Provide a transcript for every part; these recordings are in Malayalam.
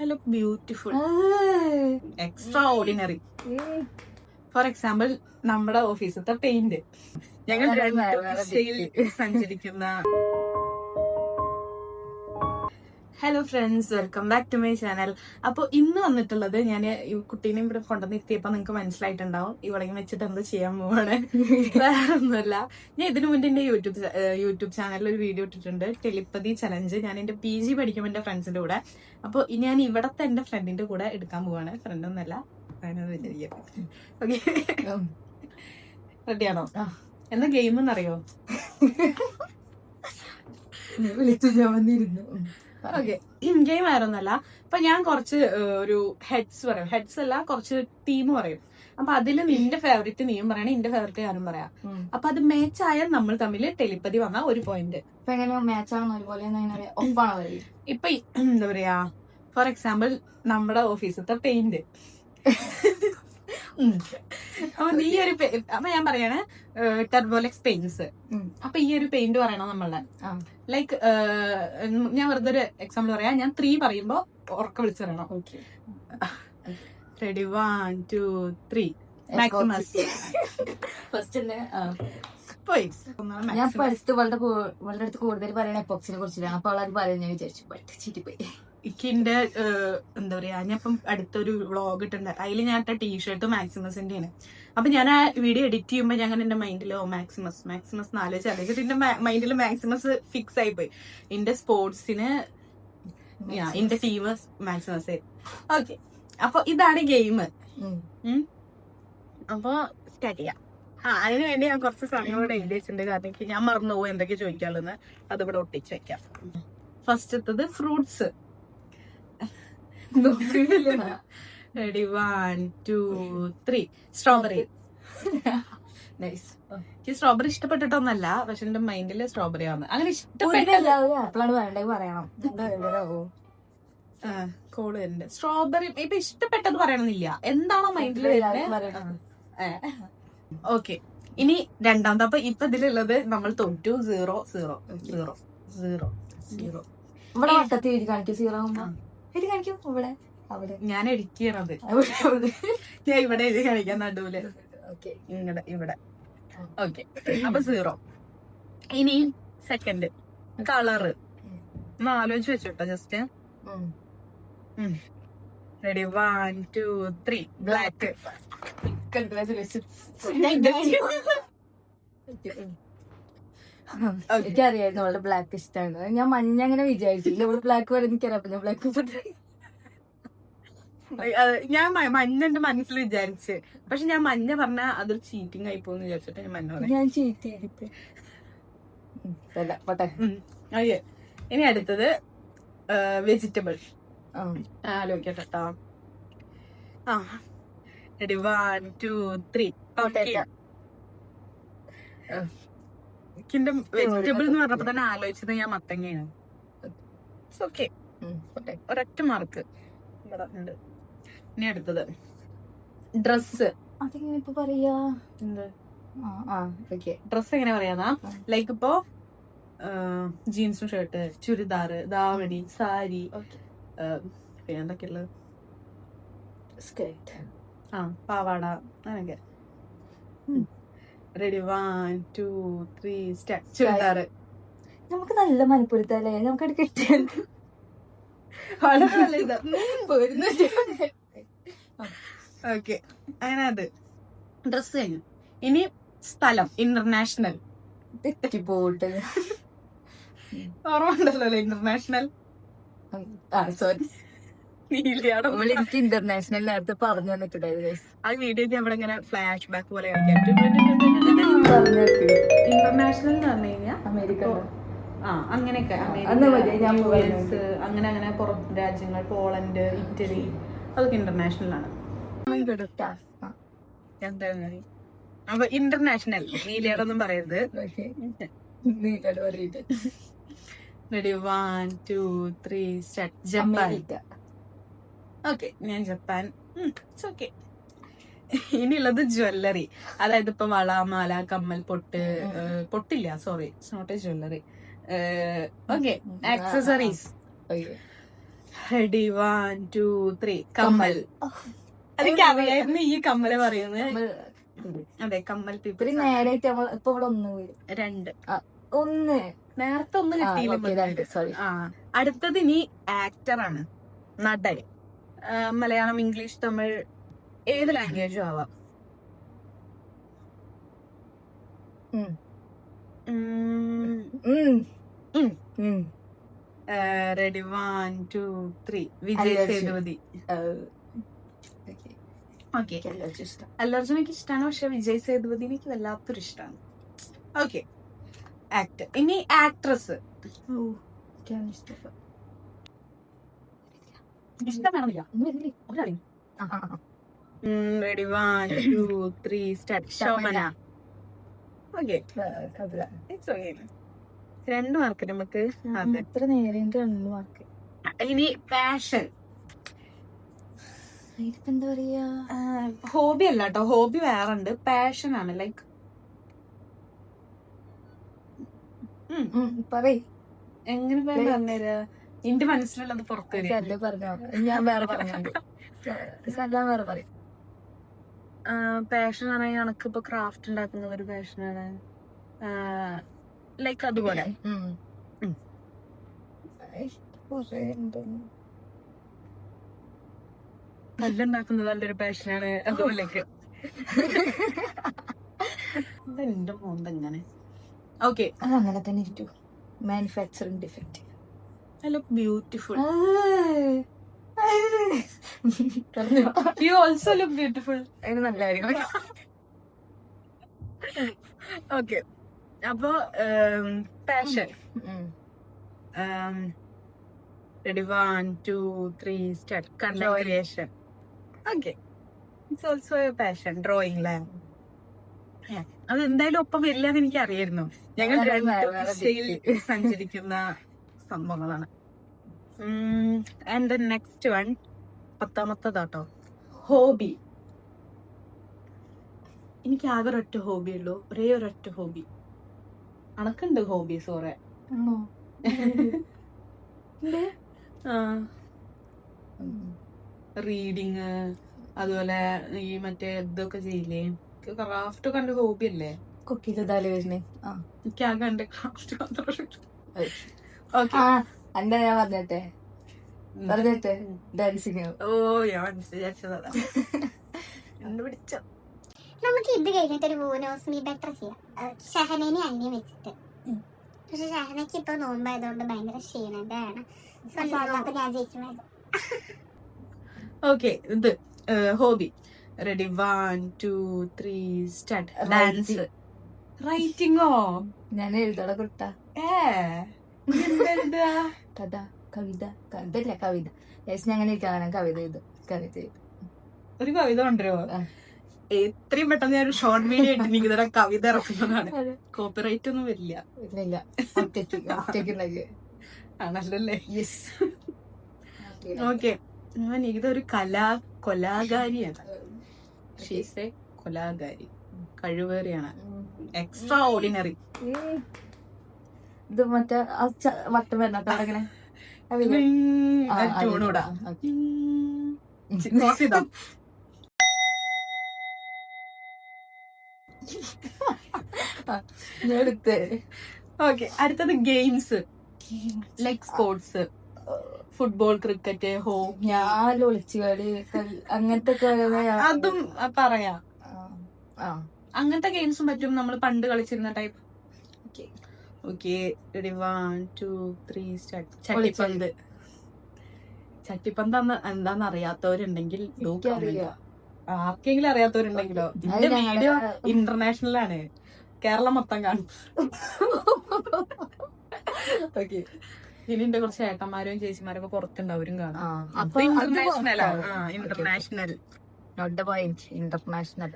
I look beautiful extraordinary for example നമ്മുടെ ഓഫീസത്തെ പെയിന്റ് ഞങ്ങൾ സഞ്ചരിക്കുന്ന hello friends welcome back to my channel അപ്പോൾ ഇന്ന് വന്നിട്ടുള്ളത് ഞാൻ ഈ കുട്ടീനെ ഇവിടെ കൊണ്ടുവന്നിരുത്തിയപ്പോൾ നിങ്ങൾക്ക് മനസ്സിലായിട്ടുണ്ടാവും. ഇവിടെ വെച്ചിട്ട് എന്ത് ചെയ്യാൻ പോവാണ്. വേറെ ഒന്നുമല്ല ഞാൻ ഇതിനു മുന്നേ എന്റെ യൂട്യൂബ് യൂട്യൂബ് ചാനലിൽ ഒരു വീഡിയോ ഇട്ടിട്ടുണ്ട്. ടെലിപ്പതി ചലഞ്ച് ഞാൻ എന്റെ പി ജി പഠിക്കുമ്പോൾ എന്റെ ഫ്രണ്ട്സിന്റെ കൂടെ. അപ്പോൾ ഞാൻ ഇവിടത്തെ എന്റെ ഫ്രണ്ടിന്റെ കൂടെ എടുക്കാൻ പോവാണ്. ഫ്രണ്ട് ഒന്നല്ല. അതിനത് വിചാരിക്കാം ഓക്കെ റെഡിയാണോ. എന്താ ഗെയിം എന്നറിയോ വിളിച്ചു ഞാൻ വന്നിരുന്നു. ഓക്കെ ഗെയിം ആയിരുന്നല്ല. അപ്പൊ ഞാൻ കുറച്ച് ഒരു ഹെഡ്സ് പറയും. ഹെഡ്സ് അല്ല കുറച്ച് ടീം പറയും. അപ്പൊ അതിൽ നിന്റെ ഫേവറേറ്റ് നീയും പറയണേ എന്റെ ഫേവറേറ്റ് ഞാനും പറയാം. അപ്പൊ അത് മാച്ച് ആയാൽ നമ്മൾ തമ്മിൽ ടെലിപ്പതി വന്ന ഒരു പോയിന്റ് ഇപ്പൊ ഇപ്പൊ എന്താ പറയാ ഫോർ എക്സാമ്പിൾ നമ്മുടെ ഓഫീസത്തെ പെയിന്റ് അപ്പൊ നീ ഒരു അപ്പൊ ഞാൻ പറയാണ് ടെർബോലെക്സ് പെയിന്റ്സ് അപ്പൊ ഈ ഒരു പെയിന്റ് പറയണം നമ്മളെ ലൈക്ക് ഞാൻ വെറുതെ ഒരു എക്സാമ്പിൾ പറയാം. ഞാൻ ത്രീ പറയുമ്പോ ഉറക്ക വിളിച്ചു പറയണം ready one two three Maximus first ഞാൻ പഠിച്ചത് വളരെ വളരെ അടുത്ത് കൂടുതൽ പറയണ എപ്പോക്സിനെ കുറിച്ചിട്ടാണ്. അപ്പൊ അവളത് പറയുന്നത് ഞാൻ വിചാരിച്ചു. ബട്ട് ചീറ്റിപ്പോയി ഇക്കിന്റെ എന്താ പറയാ ഞാനിപ്പം അടുത്തൊരു വ്ളോഗ് ഇട്ടുണ്ട് അതിൽ ഞാൻ ഇട്ട ടീഷർട്ട് മാക്സിമസിന്റെ ആണ് അപ്പൊ ഞാൻ ആ വീഡിയോ എഡിറ്റ് ചെയ്യുമ്പോൾ ഞാൻ എന്റെ മൈൻഡിൽ ഓ മാക്സിമസ് മാക്സിമസ് നാലോചിച്ച് ആലോചിച്ചിട്ട് എന്റെ മൈൻഡിൽ മാക്സിമസ് ഫിക്സ് ആയിപ്പോയി പോയി. എന്റെ സ്പോർട്സിന് എന്റെ ടീം മാക്സിമസ് ഓക്കെ അപ്പൊ ഇതാണ് ഗെയിം അപ്പോൾ അപ്പൊ സ്റ്റാർട്ട് ചെയ്യാം. ആ അതിന് വേണ്ടി ഞാൻ കുറച്ച് സമയം കൂടെ എഴുതി വെച്ചിട്ടുണ്ട് കാരണം ഞാൻ മറന്നു പോകും എന്തൊക്കെ ചോദിക്കാനുള്ളത് അത് ഇവിടെ ഒട്ടിച്ച് വെക്കാം. ഫസ്റ്റത്തത് fruits. Ready one two three strawberry nice എനിക്ക് സ്ട്രോബെറി ഇഷ്ടപ്പെട്ടിട്ടൊന്നല്ല പക്ഷെ എന്റെ മൈൻഡിൽ സ്ട്രോബെറി ആണ്. അങ്ങനെ ഇഷ്ടപ്പെട്ടത്? കോൾ വരുന്നുണ്ട്. സ്ട്രോബെറി ഇപ്പൊ ഇഷ്ടപ്പെട്ടത് പറയണമെന്നില്ല. എന്താണോ മൈൻഡിൽ. ഓക്കെ ഇനി രണ്ടാമത്തെ അപ്പൊ ഇപ്പൊ ഇതിലുള്ളത് നമ്മൾ തൊട്ടു zero zero zero zero zero ഇവിടെ കാണിക്കും സീറോ ആകുമ്പോ എഴുതി കാണിക്കും ഇവിടെ. അവിടെ. ഞാൻ എടുക്കണത് ഞാൻ ഇവിടെ എഴുതി കാണിക്കാൻ നടുവിൽ. ഇങ്ങടെ ഇവിടെ. ഓക്കെ. അപ്പൊ സീറോ. ഇനി സെക്കൻഡ്. കളറ്. ഒന്ന് ആലോചിച്ച് വെച്ചോട്ടോ just. Ready one two three black എനിക്കറിയായിരുന്നു അവളുടെ ബ്ലാക്ക് ഇഷ്ടമാണ് ഞാൻ മഞ്ഞ അങ്ങനെ വിചാരിച്ചില്ല. അവൾ ബ്ലാക്ക് വരെ എനിക്കറിയാം അപ്പൊ ഞാൻ ബ്ലാക്ക് ഞാൻ മഞ്ഞ എന്റെ മനസ്സിൽ വിചാരിച്ച്. പക്ഷെ ഞാൻ മഞ്ഞ പറഞ്ഞ അതൊരു ചീറ്റിംഗ് ആയി പോകുന്നു വിചാരിച്ചിട്ട് ഞാൻ മഞ്ഞ പറഞ്ഞു ഞാൻ ചീറ്റ് ചെയ്തിട്ട്. അയ്യേ. ഇനി അടുത്തത് വെജിറ്റബിൾ. ആലോചിക്കട്ടെ ട്ടോ. ആ റെഡി വൺ ടു ത്രീ. എനിക്കെന്റെ വെജിറ്റബിൾ എന്ന് പറഞ്ഞപ്പോ തന്നെ ആലോചിച്ചത് ഞാൻ മത്തങ്ങയാണ്. ഓക്കെ. ഒരൊറ്റ മാർക്ക് ഇനി അടുത്തത്. ഡ്രസ് അതെങ്ങനെ ഇപ്പൊ പറയാ? ഡ്രസ് എങ്ങനെ പറയാന്നാ? ലൈക്ക് ഇപ്പോ ജീൻസും ഷർട്ട് ചുരിദാർ ദാവണി സാരി പിന്നെ എന്തൊക്കെയുള്ളത്? സ്കേറ്റ് ആ പാവാട അങ്ങനെയൊക്കെ. Ready one two three step churidar നമുക്ക് നല്ല മനപ്പുറത്തല്ലേ നമുക്ക് കിട്ടിയത് വളരെ നല്ല ഇതാ. ഓക്കെ അങ്ങനെ അത്. ഡ്രസ് കഴിഞ്ഞു. ഇനി സ്ഥലം. ഇന്റർനാഷണൽ പോട്ട് ഓർമ്മ ഉണ്ടല്ലോ ഇന്റർനാഷണൽ ആ സോറി എനിക്ക് ഇന്റർനാഷണൽ നേരത്തെ പറഞ്ഞു തന്നിട്ടുണ്ടായിരുന്നു ആ വീഡിയോ അവിടെ ഇങ്ങനെ ഫ്ലാഷ് ബാക്ക് പോലെ കാണിക്കാം ഇന്റർനാഷണൽ എന്ന് പറഞ്ഞു കഴിഞ്ഞാൽ അമേരിക്ക ആ അങ്ങനെയൊക്കെ. അങ്ങനെ അങ്ങനെ പുറം രാജ്യങ്ങൾ പോളണ്ട് ഇറ്റലി അതൊക്കെ ഇന്റർനാഷണൽ ആണ്. അപ്പൊ ഇന്റർനാഷണൽ നീലിയാടൊന്നും പറയരുത്. Ready one two three start Japan. Okay ഞാൻ ജപ്പാൻ. ഇറ്റ്സ് ഓക്കെ ഇനിയുള്ളത് ജ്വല്ലറി. അതായത് ഇപ്പൊ വള മാല കമ്മൽ പൊട്ട് പൊട്ടില്ല sorry it's not a jewellery okay accessories. Ready one two three കമ്മൽ. അതൊക്കെ അറിയായിരുന്നു ഈ കമ്മൽ പറയുന്നത്. അതെ കമ്മൽ പീപ്പിൾ നമ്മൾ ഇപ്പൊ ഇവിടെ ഒന്ന് രണ്ട്. ഒന്ന്. നേരത്തെ ഒന്ന് കിട്ടിയില്ല അടുത്തത് ഇനി ആക്ടറാണ് നടൻ. മലയാളം ഇംഗ്ലീഷ് തമിഴ് ഏത് ലാംഗ്വേജും ആവാം. Ready one two three Vijay. Sethupathi. Okay. ഇഷ്ടമാണ് പക്ഷെ വിജയ് സേതുപതി എനിക്ക് വല്ലാത്തൊരു ഇഷ്ടമാണ് ഓക്കെ. ആക്ടർ ഇനി ആക്ട്രസ് ഇഷ്ടം വേണമെന്നില്ല ഒരാളെയും. Ready one two three start Shobana okay it's okay രണ്ട് മാർക്ക് നമുക്ക് എത്ര നേരം രണ്ട് മാർക്ക് ഇനി പാഷൻ എന്താ പറയാ? ഹോബി അല്ല കേട്ടോ ഹോബി വേറെ ഉണ്ട് പാഷൻ ആണ് ലൈക്ക് പറയ്. എങ്ങനെ പറഞ്ഞു പറഞ്ഞുതരാ എന്റെ മനസ്സിലുള്ളത് പുറത്തു വരും. അല്ലേ പറഞ്ഞോ. ഞാൻ വേറെ പറഞ്ഞു വേറെ പറയും. പാഷൻ പറഞ്ഞാൽ ക്രാഫ്റ്റ് ഉണ്ടാക്കുന്ന ഒരു പാഷനാണ് ലൈക്ക് അതുപോലെ. കല്ലുണ്ടാക്കുന്നത് നല്ലൊരു പാഷനാണ് അതുപോലെയൊക്കെ. എന്റെ മോന്തെങ്ങനെ? ഓക്കെ അത് അങ്ങനെ തന്നെ ഇരിക്കും. Manufacturing defect I look beautiful you also look beautiful അതിന് നല്ല ഓക്കെ അപ്പോ passion ready one two three start creation okay it's also a passion drawing അല്ലേ അത് എന്തായാലും ഒപ്പം വരില്ല എന്ന് എനിക്ക് അറിയായിരുന്നു ഞങ്ങൾ. സഞ്ചരിക്കുന്ന സംഭവങ്ങളാണ്. ആൻഡ് നെക്സ്റ്റ് വൺ പത്താമത്തതാട്ടോ. ഹോബി. എനിക്ക് ആകെ ഒരൊറ്റ ഹോബി ഉള്ളൂ. ഒരേ ഒരൊറ്റ ഹോബി. അണക്കുണ്ട് ഹോബീസ് കുറെ. റീഡിങ് അതുപോലെ ഈ മറ്റേ ഇതൊക്കെ ചെയ്യില്ലേ? ക്രാഫ്റ്റ് ഒക്കെ എന്റെ ഹോബി അല്ലേ കുക്കിംഗ് തല വരുന്നേ. ആ. എനിക്ക് ആകെ എന്റെ ക്രാഫ്റ്റ് എന്താ ഞാൻ പറഞ്ഞിട്ടെ. പറഞ്ഞിട്ടെ ഡാൻസിങ് ഓ ഞാൻ മനസ്സിലാച്ചതാ കണ്ടുപിടിച്ച നമുക്ക് ഇത് കഴിഞ്ഞിട്ട് ഒരു ബോനോസ് മീ ബെറ്റർ ചെയ്യാം. ഷഹനേനെ അന്യം വെച്ചിട്ട്. പക്ഷെ ഷഹനയ്ക്ക് ഇപ്പൊ നോമ്പായതുകൊണ്ട് ഭയങ്കര ക്ഷീണതയാണ്. അപ്പൊ ഞാൻ ജയിക്കുമായിരുന്നു ഓക്കെ ഇത് hobby. Ready one two three start dance റൈറ്റിംഗോ ഞാൻ എഴുതട കുട്ട. ഏ? കഥ കവിത കഥല്ല കവിത? ഞാൻ അങ്ങനെ ഇരിക്കാൻ കവിത എഴുതും കവിത എഴുതും ഒരു കവിത കൊണ്ടുവരുമോ എത്രയും പെട്ടെന്ന് ഞാൻ ഒരു ഷോർട്ട് വീഡിയോ ഇട്ട് എനിക്ക് കവിത ഇറക്കുന്നതാണ്. കോപ്പിറൈറ്റ് ഒന്നും വരില്ല. ഇല്ല ഒറ്റയ്ക്ക് ആണല്ലേ യെസ് ഓക്കെ ഞാൻ ഇതൊരു കലാ കൊലാകാരിയാണ്. ഷീസ് എ കൊലാകാരി. കഴിവേറിയാണ് എക്സ്ട്രാ ഓർഡിനറി ഇത് മറ്റേ വട്ടം വരുന്ന അങ്ങനെ കവിത ആ, ആ, ട്യൂണൂടാ ആ, okay. ഞാൻ എടുത്തേ. ഓക്കെ അടുത്തത് games like sports football cricket home ഞാൻ ഒളിച്ചു കളി അങ്ങനത്തെ അതും പറയാം. അങ്ങനത്തെ ഗെയിംസും പറ്റും. നമ്മൾ പണ്ട് കളിച്ചിരുന്ന type okay okay ready one two three start ചട്ടിപ്പന്ത് ചട്ടിപ്പന്ത് എന്താന്ന് അറിയാത്തവരുണ്ടെങ്കിൽ ആർക്കെങ്കിലും അറിയാത്തവരുണ്ടെങ്കിലോ? ഇതിന്റെ വീഡിയോ ഇന്റർനാഷണൽ ആണ്. കേരളം മൊത്തം കാണും. ഓക്കെ ഇനി എന്റെ കുറച്ച് ഏട്ടന്മാരും ചേച്ചിമാരും ഒക്കെ പുറത്തുണ്ട് അവരും കാണും. International international not the point international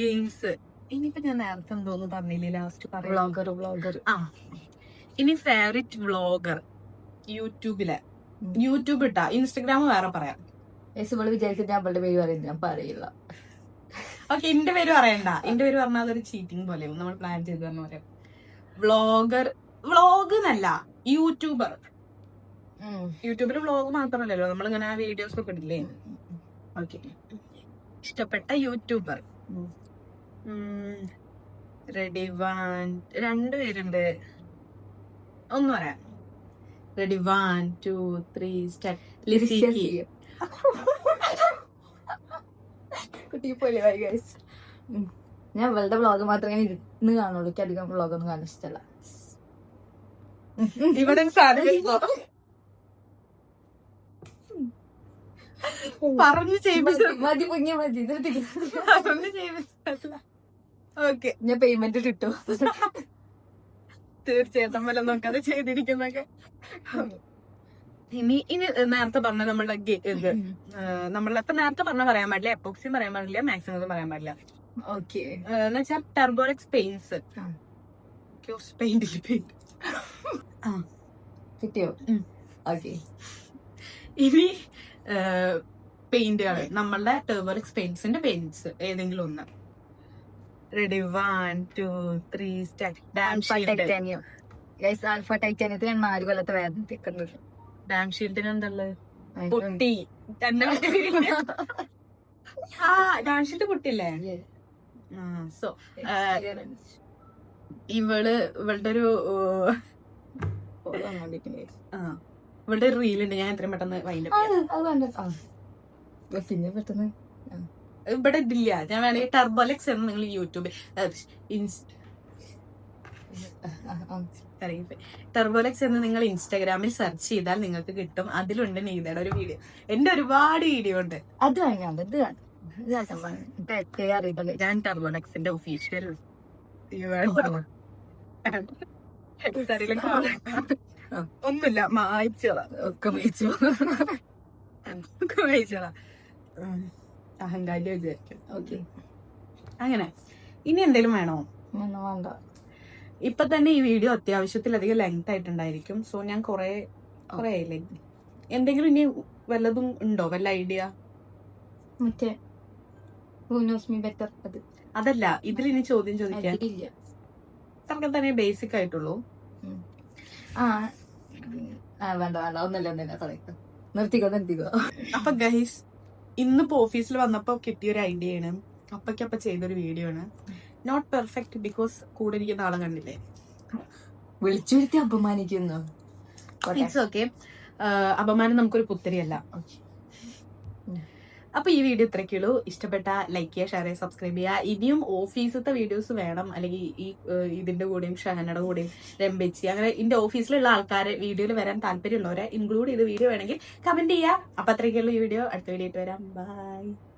games ഇനിയിപ്പോ ഞാൻ നേരത്തെ എന്തോന്ന് പറഞ്ഞില്ലേ ലാസ്റ്റ് പറയാം. വ്ളോഗർ വ്ളോഗർ ആ. ഇനി ഫേവറേറ്റ് വ്ളോഗർ യൂട്യൂബിലെ. യൂട്യൂബ് ഇട്ടാ. ഇൻസ്റ്റഗ്രാം വേറെ പറയാം. വിചാരിക്കുന്നത് ഞാൻ അവളുടെ പേര് പറയുന്നത് ഞാൻ പറയില്ല. ഓക്കെ എന്റെ പേര് പറയണ്ട. എന്റെ പേര് പറഞ്ഞാൽ അതൊരു ചീറ്റിംഗ് പോലെ നമ്മൾ പ്ലാൻ ചെയ്ത് പറഞ്ഞ പോലെ. വ്ളോഗർ വ്ളോഗ് എന്നല്ല യൂട്യൂബർ യൂട്യൂബിൽ വ്ളോഗ് മാത്രമല്ലല്ലോ. നമ്മളിങ്ങനെ വീഡിയോസ് ഒക്കെ ഇടില്ലേ? ഓക്കെ ഇഷ്ടപ്പെട്ട യൂട്യൂബർ റെഡി വൺ രണ്ട് പേരുണ്ട്. ഒന്ന് പറയാം. Ready one two three start ലിസിക്ക് കുട്ടി പോലെ ഗൈസ് ഞാൻ ഇവളുടെ വ്ളോഗ് മാത്രമേ ഇരുന്ന് കാണുള്ളൂ. എനിക്ക് അധികം വ്ളോഗ് ഒന്നും കാണാൻ ഇഷ്ടമല്ല. ഇവിടെ പറഞ്ഞു ചെയ്യിപ്പിച്ച മതി പൊങ്ങിയ മതി നിർത്തിക്ക്. പറഞ്ഞു ചെയ്യിപ്പിച്ചല്ല ഓക്കെ ഞാൻ പേയ്മെന്റ് കിട്ടും തീർച്ചയായിട്ടും വല്ല നോക്കാതെ ചെയ്തിരിക്കുന്നൊക്കെ. ഇനി ഇനി നേരത്തെ പറഞ്ഞ നമ്മളുടെ ഇപ്പൊ നേരത്തെ പറഞ്ഞ പറയാൻ പാടില്ല എപ്പോക്സിയും പറയാൻ പാടില്ല മാക്സിമം പറയാൻ പാടില്ല. ഓക്കെ. എന്ന് വെച്ചാൽ ടെർബോലെക്സ് പെയിൻസ്. പെയിന്റ് പെയിന്റ് കിട്ടിയോ. ഓക്കെ. ഇനി പെയിന്റുകൾ നമ്മളുടെ ടെർബോലെക്സ് പെയിന്റ്സിന്റെ പെയിന്റ്സ് ഏതെങ്കിലും ഒന്ന്. Ready one two three guys alpha ടൈറ്റാനിയത്തിൽ ഞാൻ നാല് കൊല്ലത്തെ വേദന തിക്കുന്നത് ഡാം ഷീൽഡിന് എന്തുള്ളത് പൊട്ടി. ആ ഡാം ഷീൽഡ് പൊട്ടില്ലേ സോ ഇവൾ ഇവളുടെ ഒരു ഇവളുടെ ഒരു റീൽ ഉണ്ട്. ഞാൻ എത്രയും പെട്ടെന്ന് വൈൻഡ് പിന്നെ പെട്ടെന്ന് ഇവിടെ ഇല്ല ഞാൻ വേണമെങ്കിൽ ടെർബോലെക്സ് എന്ന് നിങ്ങൾ യൂട്യൂബ് ടെർബോലെക്സ് എന്ന് നിങ്ങൾ ഇൻസ്റ്റാഗ്രാമിൽ സെർച്ച് ചെയ്താൽ നിങ്ങൾക്ക് കിട്ടും. അതിലുണ്ട് നീതയുടെ ഒരു വീഡിയോ എന്റെ ഒരുപാട് വീഡിയോ ഉണ്ട്. അത് വാങ്ങാണ്ട് ഇത് കാണും ഇത് അറിയില്ല ഞാൻ ടെർബോലെക്സിന്റെ ഒഫീഷ്യൽ ഒന്നുമില്ല മായിച്ചോളാം ഒക്കെ മേടിച്ചു മായിച്ചോളാം അഹങ്കാരി വിചാരിക്കും ഓക്കെ അങ്ങനെ. ഇനി എന്തെങ്കിലും വേണോ? വേണ്ട. ഇപ്പൊ തന്നെ ഈ വീഡിയോ അത്യാവശ്യത്തിലധികം ലെങ്ത് ആയിട്ടുണ്ടായിരിക്കും. സോ ഞാൻ കുറെ കുറെ ആയില്ലേ? എന്തെങ്കിലും ഇനി വല്ലതും ഉണ്ടോ? വല്ല ഐഡിയ മറ്റേ ബെറ്റർ അത്. അതല്ല ഇതിൽ ഇനി ചോദ്യം ചോദിക്കാൻ ഇല്ല തന്നെ ബേസിക് ആയിട്ടുള്ളൂ. ആ വേണ്ട വേണ്ട. ഒന്നല്ല ഒന്നല്ല നിർത്തിക്കോ നിർത്തിക്കോ. അപ്പൊ ഗൈസ് ഇന്നിപ്പോ ഓഫീസിൽ വന്നപ്പോ കിട്ടിയ ഒരു ഐഡിയ ആണ് അപ്പക്കപ്പ ചെയ്തൊരു വീഡിയോ ആണ്. നോട്ട് പെർഫെക്റ്റ് ബിക്കോസ് കൂടെ ഇരിക്കുന്ന ആളെ കണ്ടില്ലേ? വിളിച്ചു വരുത്തി അപമാനിക്കുന്നു ഇറ്റ്സ് ഓക്കെ അപമാനം നമുക്കൊരു പുത്തരിയല്ല. അപ്പൊ ഈ വീഡിയോ ഇത്രയ്ക്കുള്ളൂ ഇഷ്ടപ്പെട്ട ലൈക്ക് ചെയ്യുക ഷെയർ ചെയ്യുക സബ്സ്ക്രൈബ് ചെയ്യുക. ഇനിയും ഓഫീസത്തെ വീഡിയോസ് വേണം. അല്ലെങ്കിൽ ഈ ഇതിന്റെ കൂടെയും ഷഹനയുടെ കൂടെയും രംബിച്ചി അങ്ങനെ ഇന്റെ ഓഫീസിലുള്ള ആൾക്കാരെ വീഡിയോയിൽ വരാൻ താല്പര്യമുള്ളവരെ ഇൻക്ലൂഡ് ചെയ്ത് വീഡിയോ വേണമെങ്കിൽ കമന്റ് ചെയ്യുക. അപ്പൊ അത്രയ്ക്കുള്ളൂ ഈ വീഡിയോ അടുത്ത വീഡിയോ ആയിട്ട് വരാം. ബൈ